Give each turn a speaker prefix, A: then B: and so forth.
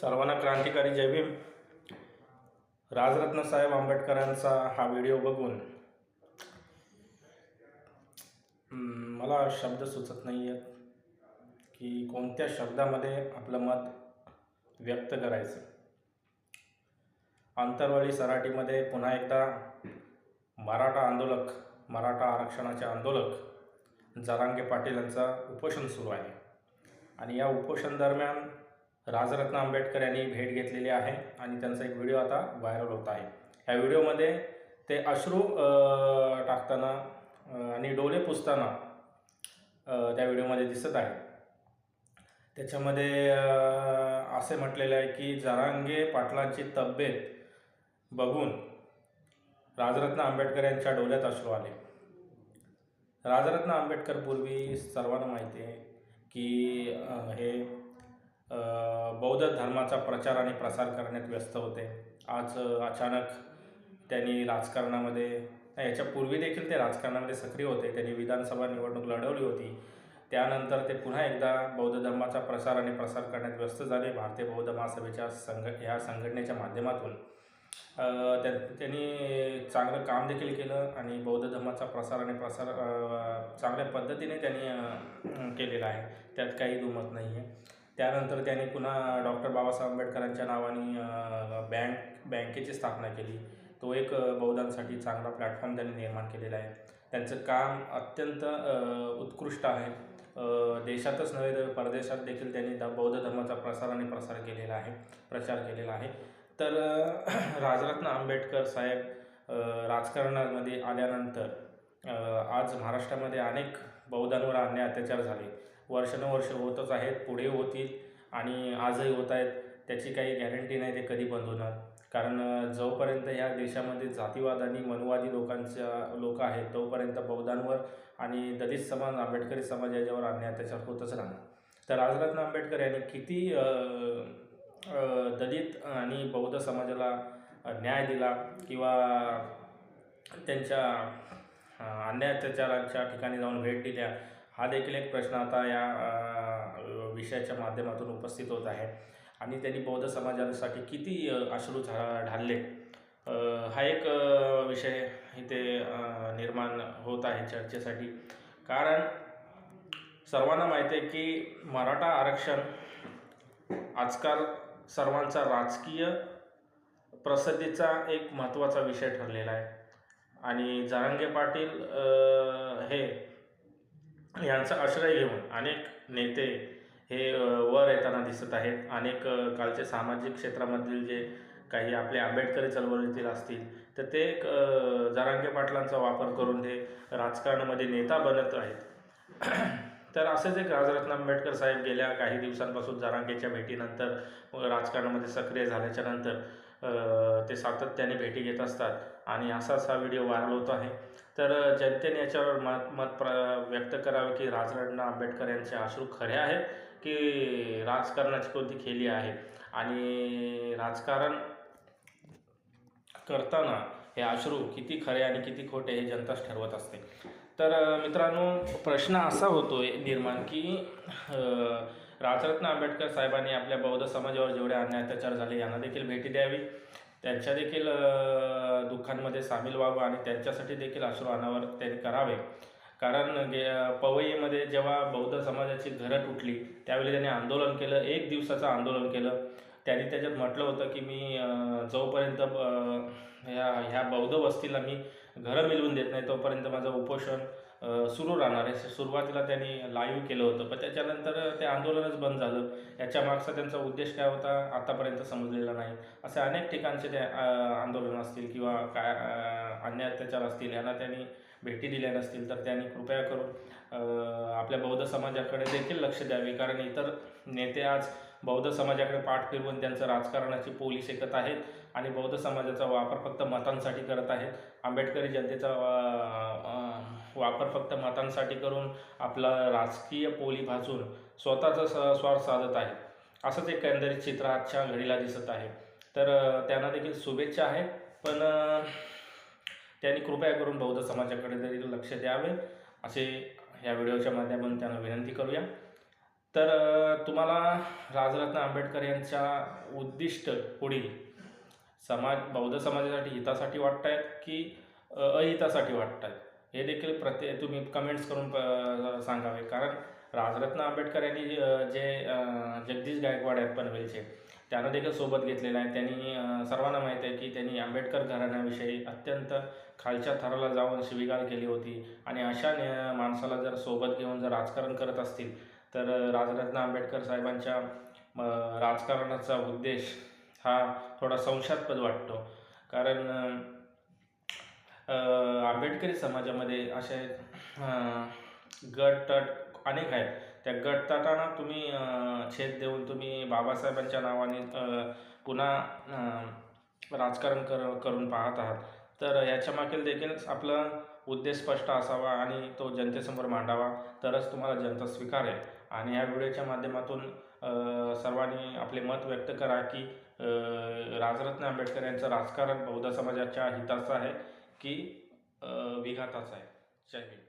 A: सर्वांना क्रांतिकारी. जयभीम राजरत्न साहेब आंबेडकरांचा हा व्हिडिओ बघून मला शब्द सुचत नाही आहेत की कोणत्या शब्दामध्ये आपलं मत व्यक्त करायचं. आंतरवाली सराटीमध्ये पुन्हा एकदा मराठा आंदोलक मराठा आरक्षणाचे आंदोलक जरांगे पाटील यांचा उपोषण सुरू आहे. आणि या उपोषण दरम्यान राजरत्न आंबेडकर यांनी भेट घेतलेली आहे आणि त्यांचा एक व्हिडिओ आता व्हायरल होत आहे. ह्या व्हिडिओमध्ये ते अश्रू टाकताना आणि डोले पुसताना त्या व्हिडिओमध्ये दिसत आहे त्याच्यामध्ये असे म्हटलेले आहे की जरांगे पाटलांची तब्येत बघून राजरत्न आंबेडकर यांच्या डोळ्यात अश्रू आले. राजरत्न आंबेडकर पूर्वी सर्वांना माहिती आहे की हे बौद्ध धर्माचा प्रचार आणि प्रसार करण्यात व्यस्त होते. आज अचानक त्यांनी राजकारणामध्ये याच्या याच्यापूर्वी देखील ते राजकारणामध्ये सक्रिय होते. त्यांनी विधानसभा निवडणूक लढवली होती. त्यानंतर ते पुन्हा एकदा बौद्ध धर्माचा प्रसार आणि प्रसार करण्यात व्यस्त झाले. भारतीय बौद्ध महासभेच्या संघ ह्या संघटनेच्या माध्यमातून. त्या त्यांनी चांगलं काम देखील केलं आणि बौद्ध धर्माचा प्रसार आणि प्रसार चांगल्या पद्धतीने त्यांनी केलेला आहे. त्यात काही दुमत नाही आहे त्यानंतर त्याने पुन्हा डॉक्टर बाबासाहेब आंबेडकरांच्या नावाने बँक बँकेची स्थापना केली. तो एक बौद्धांसाठी चांगला प्लॅटफॉर्म त्यांनी निर्माण केलेला आहे. त्यांचं काम अत्यंत उत्कृष्ट आहे. देशातच नव्हे तर परदेशात देखील त्यांनी द बौद्ध धर्माचा प्रसार आणि प्रसार केलेला आहे प्रचार केलेला आहे. तर राजरत्न आंबेडकर साहेब राजकारणामध्ये आल्यानंतर आज महाराष्ट्रामध्ये अनेक बौद्धांवर अन्याय अत्याचार झाले. वर्षानुवर्ष होतच आहेत पुढे होतील आणि आजही होत आहेत. त्याची काही गॅरंटी नाही ते कधी बंद होणार? कारण जोपर्यंत ह्या देशामध्ये जातीवाद आणि मनुवादी लोकांच्या लोक आहेत तोपर्यंत बौद्धांवर आणि दलित समाज आंबेडकरी समाज याच्यावर अन्याय अत्याचार होतच राहणार. तर राजरत्न आंबेडकर यांनी किती दलित आणि बौद्ध समाजाला न्याय दिला किंवा त्यांच्या अन्याय अत्याचाराच्या ठिकाणी जाऊन भेट दिल्या हा देखील एक प्रश्न आता या विषयाच्या माध्यमातून उपस्थित होत आहे. आणि त्यांनी बौद्ध समाजासाठी किती अश्रू झा ढालले. हा एक विषय इथे निर्माण होत आहे चर्चेसाठी. कारण सर्वांना माहिती आहे की मराठा आरक्षण आजकाल सर्वांचा राजकीय प्रसिद्धीचा एक महत्त्वाचा विषय ठरलेला आहे. आणि जारांगे पाटील हे यांचा आश्रय घेऊन अनेक नेते हे वर येताना दिसत आहेत. अनेक कालचे सामाजिक क्षेत्रामधील जे काही आपले आंबेडकरी चळवळीतील असतील तर ते एक जारांगे पाटलांचा वापर करून ते राजकारणामध्ये नेता बनत आहेत. तर असेच एक राजरत्न आंबेडकर साहेब गेल्या काही दिवसांपासून जारांगेच्या भेटीनंतर राजकारणामध्ये सक्रिय झाल्याच्यानंतर ते सातत्याने भेटी घेत असतात आणि असाच हा व्हिडिओ व्हायरल होतो आहे. तर जनतेने याच्यावर मत मत प्र व्यक्त करावे की राजरत्न आंबेडकर यांचे अश्रू खरे आहेत की राजकारणाची कोणती खेली आहे? आणि राजकारण करताना हे अश्रू किती खरे आणि किती खोटे हे जनताच ठरवत असते. तर मित्रांनो प्रश्न असा होतो निर्माण की राजरत्न आंबेडकर साहेबांनी आपल्या बौद्ध समाजावर जेवढे अन्याय अत्याचार झाले यांना देखील भेटी द्यावी. त्यांच्या देखील दुःखांमध्ये सामील व्हावं आणि त्यांच्यासाठी देखील अश्रू अनावर त्यांनी करावे. कारण गे पवईमध्ये जेव्हा बौद्ध समाजाची घरं तुटली त्यावेळी त्यांनी आंदोलन केलं एक दिवसाचं आंदोलन केलं. त्यांनी त्याच्यात म्हटलं होतं की मी जोपर्यंत ह्या ह्या बौद्ध वस्तीला मी घरं मिळवून देत नाही तोपर्यंत माझं उपोषण सुरू राहणार आहे. सुरुवातीला त्यांनी लाईव्ह केलं होतं. पण त्याच्यानंतर ते आंदोलनच बंद झालं. याच्या मागचा त्यांचा उद्देश काय होता आतापर्यंत समजलेला नाही. असे अनेक ठिकाणचे ते आंदोलन असतील किंवा काय अन्य अत्याचार असतील यांना त्यांनी भेटी दिल्या नसतील तर त्यांनी कृपया करून आपल्या बौद्ध समाजाकडे देखील लक्ष द्यावे. कारण इतर नेते आज बौद्ध समाजाकडे पाठ फिरवून त्यांचं राजकारणाची पोली शेकत आहेत आणि बौद्ध समाजाचा वापर फक्त मतांसाठी करत आहेत. आंबेडकरी जनतेचा वापर फक्त मतांसाठी करून आपला राजकीय पोली भाजून स्वतःचा स स्वार्थ साधत आहे. असंच एक एकंदरीत चित्र आजच्या घडीला दिसत आहे. तर त्यांना देखील शुभेच्छा आहे पण त्यांनी कृपया करून बौद्ध समाजाकडे तरी लक्ष द्यावे. असे या व्हिडिओच्या माध्यमातून त्यांना विनंती करूया. तर तुम्हाला राजरत्न आंबेडकर यांच्या उद्दिष्ट पुढील समाज बौद्ध समाजासाठी हितासाठी वाटत आहेत की अहितासाठी वाटत आहेत हे देखील प्रत्ये तुम्ही कमेंट्स करून प- सांगावे. कारण राजरत्न आंबेडकर यांनी जे जगदीश गायकवाड आहेत पनवेलचे त्यांना देखील सोबत घेतलेलं आहे. त्यांनी सर्वांना माहीत आहे की त्यांनी आंबेडकर घराण्याविषयी अत्यंत खालच्या थराला जाऊन शिवीगाळ केली होती. आणि अशा माणसाला जर सोबत घेऊन जर राजकारण करत असतील तर राजरत्न आंबेडकर साहेबांच्या राजकारणाचा उद्देश हा थोडा संशयास्पद वाटतो. कारण आंबेडकरी समाजामध्ये असे गट गटतट अनेक आहेत. त्या गटतटांना तुम्ही छेद देऊन तुम्ही बाबासाहेबांच्या नावाने पुन्हा राजकारण कर करून पाहत आहात. तर ह्याच्या मागील देखील आपला उद्देश स्पष्ट असावा आणि तो जनतेसमोर मांडावा. तरच तुम्हाला जनता स्वीकारेल. आणि या व्हिडिओच्या माध्यमातून सर्वांनी आपले मत व्यक्त करा की राजरत्न आंबेडकर यांचं राजकारण बौद्ध समाजाच्या हिताचं आहे की विघाताचं आहे. जय